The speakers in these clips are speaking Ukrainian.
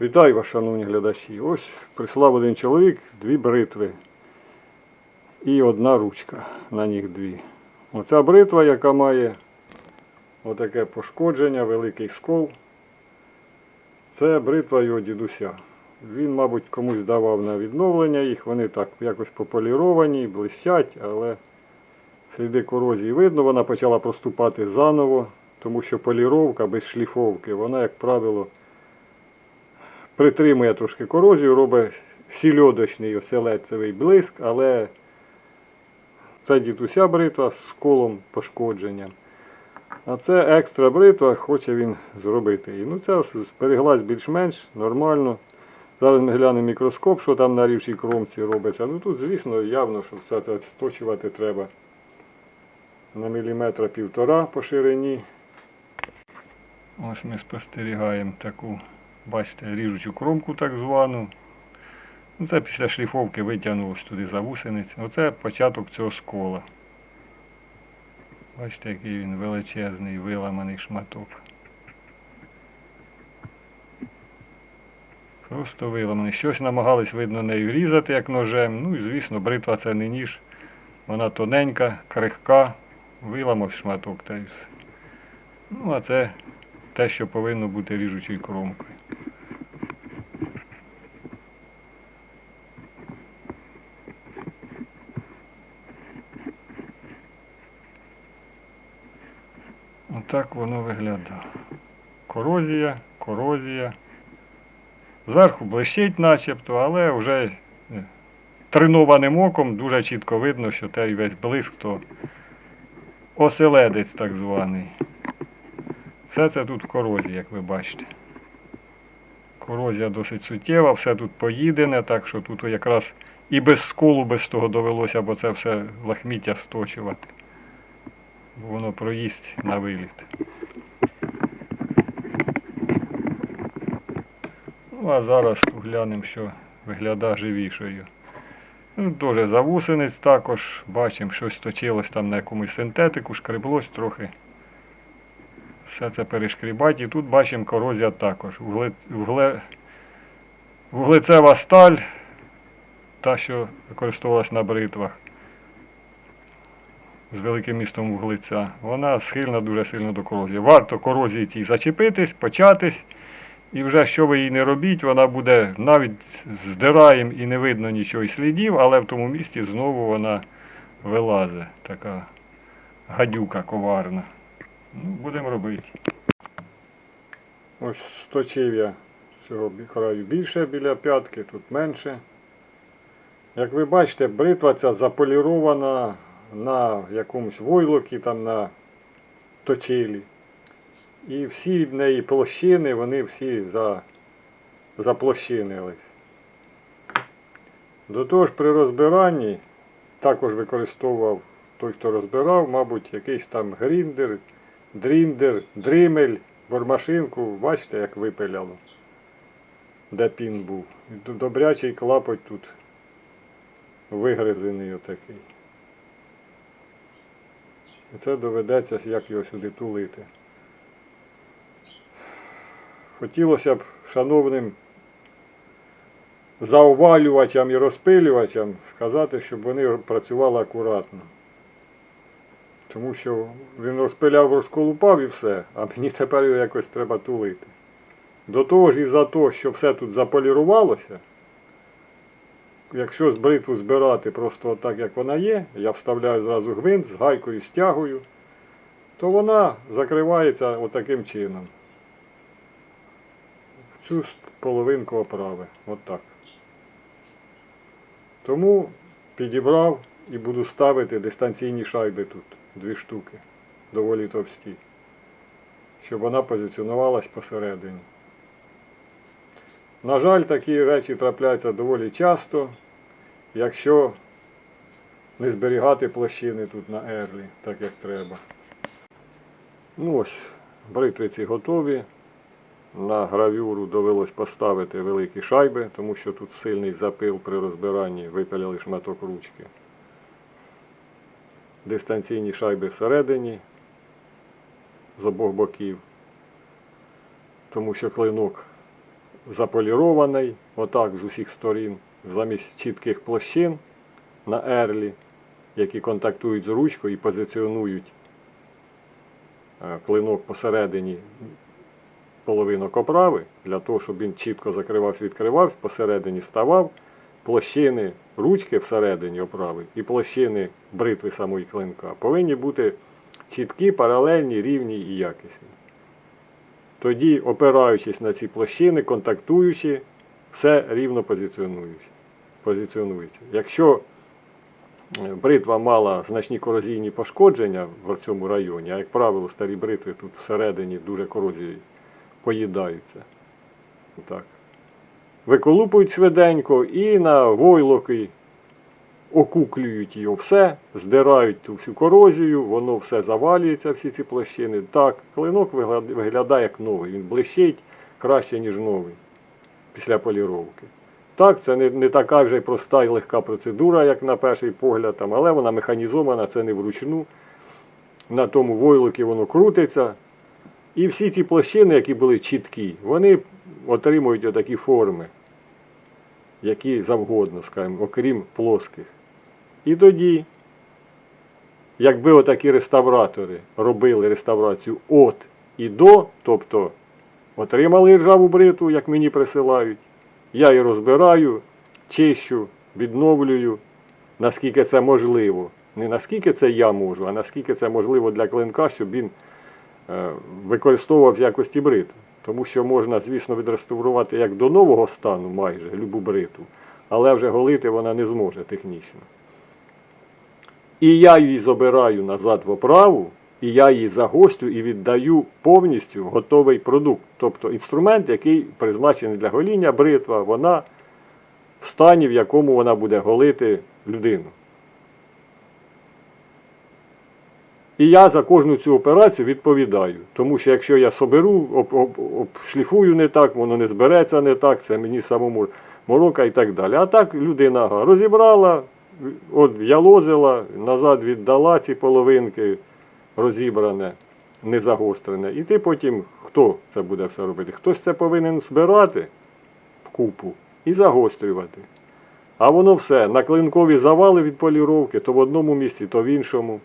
Вітаю вас, шановні глядачі. Ось прислав один чоловік дві бритви і одна ручка на них дві. Оця бритва, яка має отаке пошкодження, великий скол. Це бритва його дідуся. Він, мабуть, комусь давав на відновлення їх. Вони так якось пополіровані, блищать, але сліди корозії видно, вона почала проступати заново, тому що поліровка без шліфовки, вона, як правило, притримує трошки корозію, робить сільодочний оселедцевий блиск, але це дідуся бритва з колом пошкодженням. А це екстра бритва, хоче він зробити. її. Ну, ця збереглась більш-менш нормально. Зараз ми глянемо мікроскоп, що там на рівчій кромці робиться. Ну тут, звісно, явно, що все це сточувати треба на міліметра півтора по ширині. Ось ми спостерігаємо таку, бачите, ріжучу кромку так звану. Ну, це після шліфовки витягнулось туди за вусениць. Оце початок цього скола. Бачите, який він величезний, виламаний шматок. Просто виламаний. Щось намагались, видно, нею різати, як ножем. Ну і звісно, бритва це не ніж. Вона тоненька, крихка, виламав шматок та й все. Ну, а це те, що повинно бути ріжучою кромкою. Отак воно виглядає. Корозія, корозія. Зверху блищить начебто, але вже е, тренованим оком дуже чітко видно, що той весь блиск то оселедець так званий. Все це тут в корозії, як ви бачите. Корозія досить суттєва, все тут поїдене, так що тут якраз і без сколу без того довелося, бо це все лахміття сточувати. Воно проїсть на виліт. Ну, а зараз глянемо, що виглядає живішою. Ну, Дуже завусенець також, бачимо, щось точилось там на якомусь синтетику, шкреблось трохи. Все це перешкрібать. І тут бачимо корозія також. Вугле... Вугле... Вуглецева сталь, та, що використовувалась на бритвах з великим містом вуглеця, вона схильна дуже сильно до корозії. Варто корозії цій зачепитись, початись, і вже що ви їй не робіть, вона буде навіть здираєм і не видно нічого і слідів, але в тому місці знову вона вилазить, така гадюка коварна. Ну, будемо робити. Ось сточив я цього краю більше біля п'ятки, тут менше. Як ви бачите, бритва ця заполірована на якомусь войлокі, там на точилі. І всі в неї площини, вони всі за, заплощинились. До того ж при розбиранні також використовував той, хто розбирав, мабуть, якийсь там гріндер, дріндер, дримель, бормашинку, бачите, як випиляло, де пін був. Добрячий клапоть тут вигризений отакий. І це доведеться, як його сюди тулити. Хотілося б шановним заувалювачам і розпилювачам сказати, щоб вони працювали акуратно. Тому що він розпиляв, розколупав і все, а мені тепер його якось треба тулити. До того ж і за те, що все тут заполірувалося, якщо з бритву збирати просто так, як вона є, я вставляю зразу гвинт з гайкою, стягую, то вона закривається отаким чином. В цю половинку оправи. Отак. Тому підібрав і буду ставити дистанційні шайби тут, дві штуки, доволі товсті, щоб вона позиціонувалась посередині. На жаль, такі речі трапляються доволі часто, якщо не зберігати площини тут на ерлі, так як треба. Ну ось, бритвиці готові. На гравюру довелось поставити великі шайби, тому що тут сильний запил при розбиранні, випиляли шматок ручки. Дистанційні шайби всередині з обох боків, тому що клинок заполірований, отак з усіх сторін, замість чітких площин на ерлі, які контактують з ручкою і позиціонують е, клинок посередині половинок оправи, для того, щоб він чітко закривався, відкривався, посередині ставав, площини ручки всередині оправи і площини бритви самої клинка повинні бути чіткі, паралельні, рівні і якісні. Тоді, опираючись на ці площини, контактуючи, все рівно позиціонується. Позиціонується. Якщо е, бритва мала значні корозійні пошкодження в цьому районі, а як правило, старі бритви тут всередині дуже корозією поїдаються. Так. Виколупують швиденько і на войлоки окуклюють його все, здирають ту всю корозію, воно все завалюється, всі ці площини. Так, клинок виглядає як новий, він блищить краще, ніж новий після поліровки. Так, це не, не така вже проста і легка процедура, як на перший погляд, там, але вона механізована, це не вручну. На тому войлокі воно крутиться. І всі ті площини, які були чіткі, вони отримують отакі форми, які завгодно, скажімо, окрім плоских. І тоді, якби отакі реставратори робили реставрацію от і до, тобто отримали ржаву бритву, як мені присилають, я її розбираю, чищу, відновлюю, наскільки це можливо. Не наскільки це я можу, а наскільки це можливо для клинка, щоб він е, використовував в якості бритв. Тому що можна, звісно, відреставрувати як до нового стану майже любу бритву, але вже голити вона не зможе технічно. І я її забираю назад в оправу, і я її загострю і віддаю повністю готовий продукт. Тобто інструмент, який призначений для гоління, бритва, вона в стані, в якому вона буде голити людину. І я за кожну цю операцію відповідаю. Тому що якщо я соберу, об, об, обшліфую не так, воно не збереться не так, це мені самому морока і так далі. А так людина розібрала, от в'ялозила, назад віддала ці половинки розібране, не загострене. І ти потім, хто це буде все робити? Хтось це повинен збирати в купу і загострювати. А воно все, на клинкові завали від поліровки, то в одному місці, то в іншому.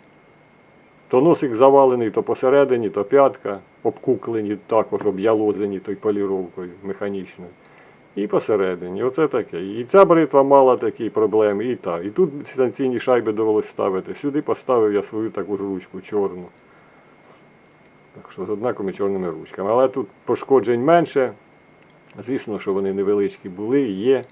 То носик завалений, то посередині, то п'ятка, обкуклені, також об'ялозені той поліровкою механічною. І посередині. Оце таке. І ця бритва мала такі проблеми, і та. І тут станційні шайби довелось ставити. Сюди поставив я свою таку ж ручку чорну. Так що з однаковими чорними ручками. Але тут пошкоджень менше. Звісно, що вони невеличкі були і є.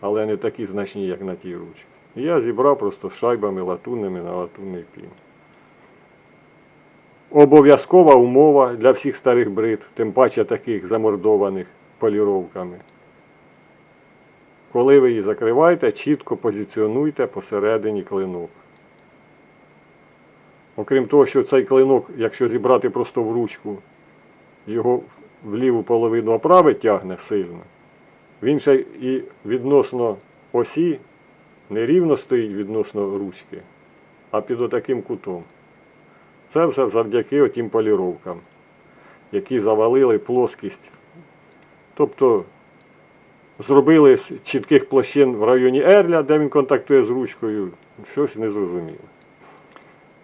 Але не такі значні, як на тій ручці. Я зібрав просто шайбами латунними на латунний пін. Обов'язкова умова для всіх старих бритв, тим паче таких замордованих поліровками. Коли ви її закриваєте, чітко позиціонуйте посередині клинок. Окрім того, що цей клинок, якщо зібрати просто в ручку, його в ліву половину оправи тягне сильно, він ще і відносно осі не рівно стоїть відносно ручки, а під отаким кутом. Це все завдяки отім поліровкам, які завалили плоскість. Тобто зробили чітких площин в районі Ерля, де він контактує з ручкою, щось незрозуміле.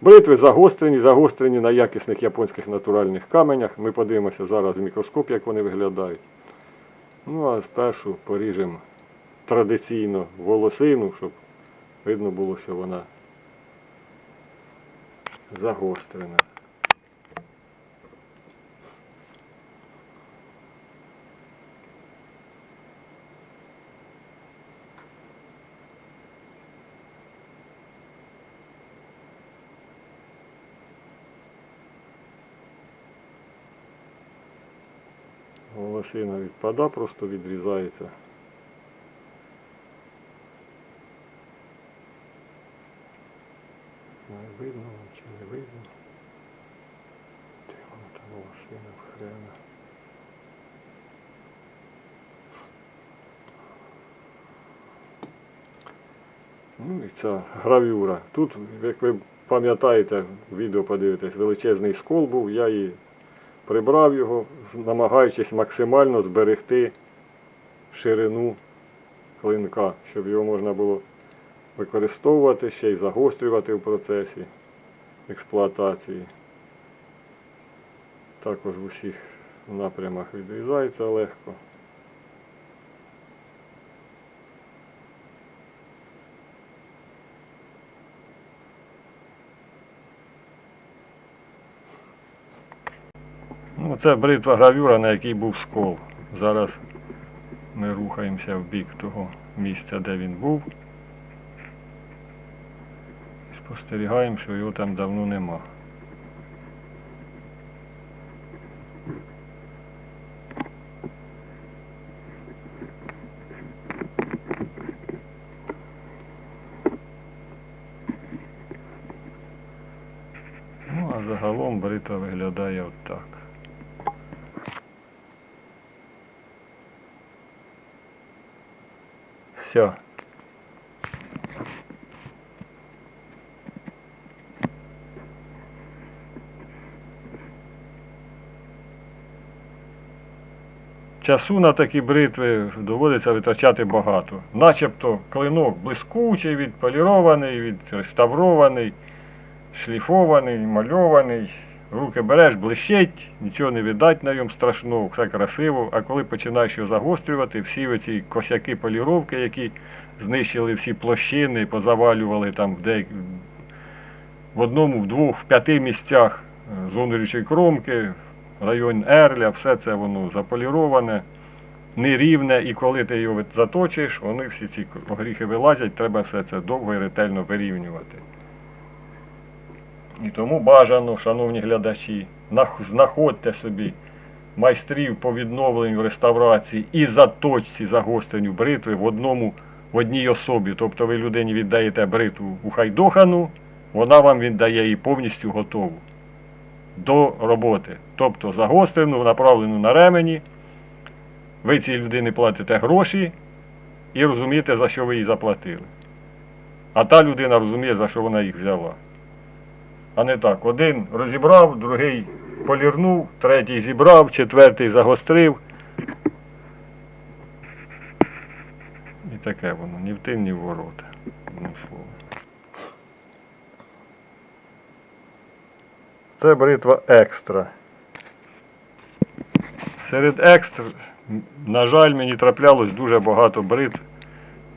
Бритви загострені, загострені на якісних японських натуральних каменях. Ми подивимося зараз в мікроскоп, як вони виглядають. Ну а спершу поріжемо традиційно волосину, щоб видно було, що вона загострена. Волосина відпада, просто відрізається. Не видно чи не видно? Де вона та волосина в хрена? Ну і ця гравюра. Тут, як ви пам'ятаєте, відео подивитесь, величезний скол був, я її прибрав його, намагаючись максимально зберегти ширину клинка, щоб його можна було використовувати ще й загострювати в процесі експлуатації. Також в усіх напрямах відрізається легко. Ну, це бритва гравюра, на якій був скол. Зараз ми рухаємося в бік того місця, де він був. Спостерігаємо, що його там давно нема. Ну, а загалом бритва виглядає отак. Все. Часу на такі бритви доводиться витрачати багато. Начебто клинок блискучий, відполірований, відреставрований, шліфований, мальований. Руки береш, блищить, нічого не видать на ньому страшного, все красиво. А коли починаєш його загострювати, всі оці косяки поліровки, які знищили всі площини, позавалювали там в, в одному, в двох, в п'яти місцях е, зону річої кромки, район Ерля, все це воно заполіроване, нерівне, і коли ти його заточиш, вони всі ці гріхи вилазять, треба все це довго і ретельно вирівнювати. І тому бажано, шановні глядачі, знаходьте собі майстрів по відновленню реставрації і заточці загостренню бритви в одному в одній особі. Тобто ви людині віддаєте бритву у хайдохану, вона вам віддає її повністю готову до роботи. Тобто загострену, направлену на ремені. Ви цій людині платите гроші і розумієте, за що ви їй заплатили. А та людина розуміє, за що вона їх взяла. А не так. Один розібрав, другий полірнув, третій зібрав, четвертий загострив. І таке воно, ні в тин, ні в ворота. Словом. Це бритва екстра. Серед екстр, на жаль, мені траплялось дуже багато бритв,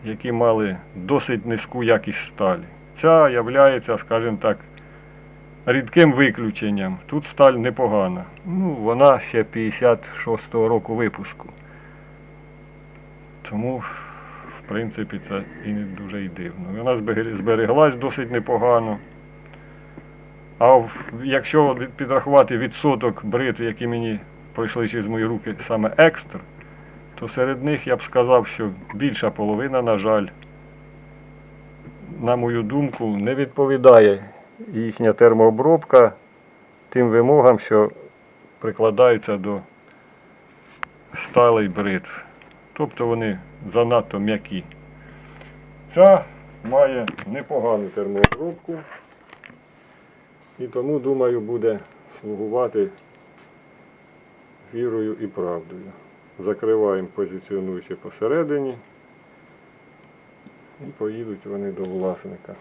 які мали досить низьку якість сталі. Ця являється, скажімо так, рідким виключенням. Тут сталь непогана. Ну, вона ще 56-го року випуску. Тому, в принципі, це і не дуже і дивно. Вона збере- збереглась досить непогано. А якщо підрахувати відсоток бритв, які мені пройшли через мої руки саме екстр, то серед них я б сказав, що більша половина, на жаль, на мою думку, не відповідає їхня термообробка тим вимогам, що прикладаються до сталей бритв. Тобто вони занадто м'які. Ця має непогану термообробку і тому, думаю, буде слугувати вірою і правдою. Закриваємо позиціонуючи посередині і поїдуть вони до власника.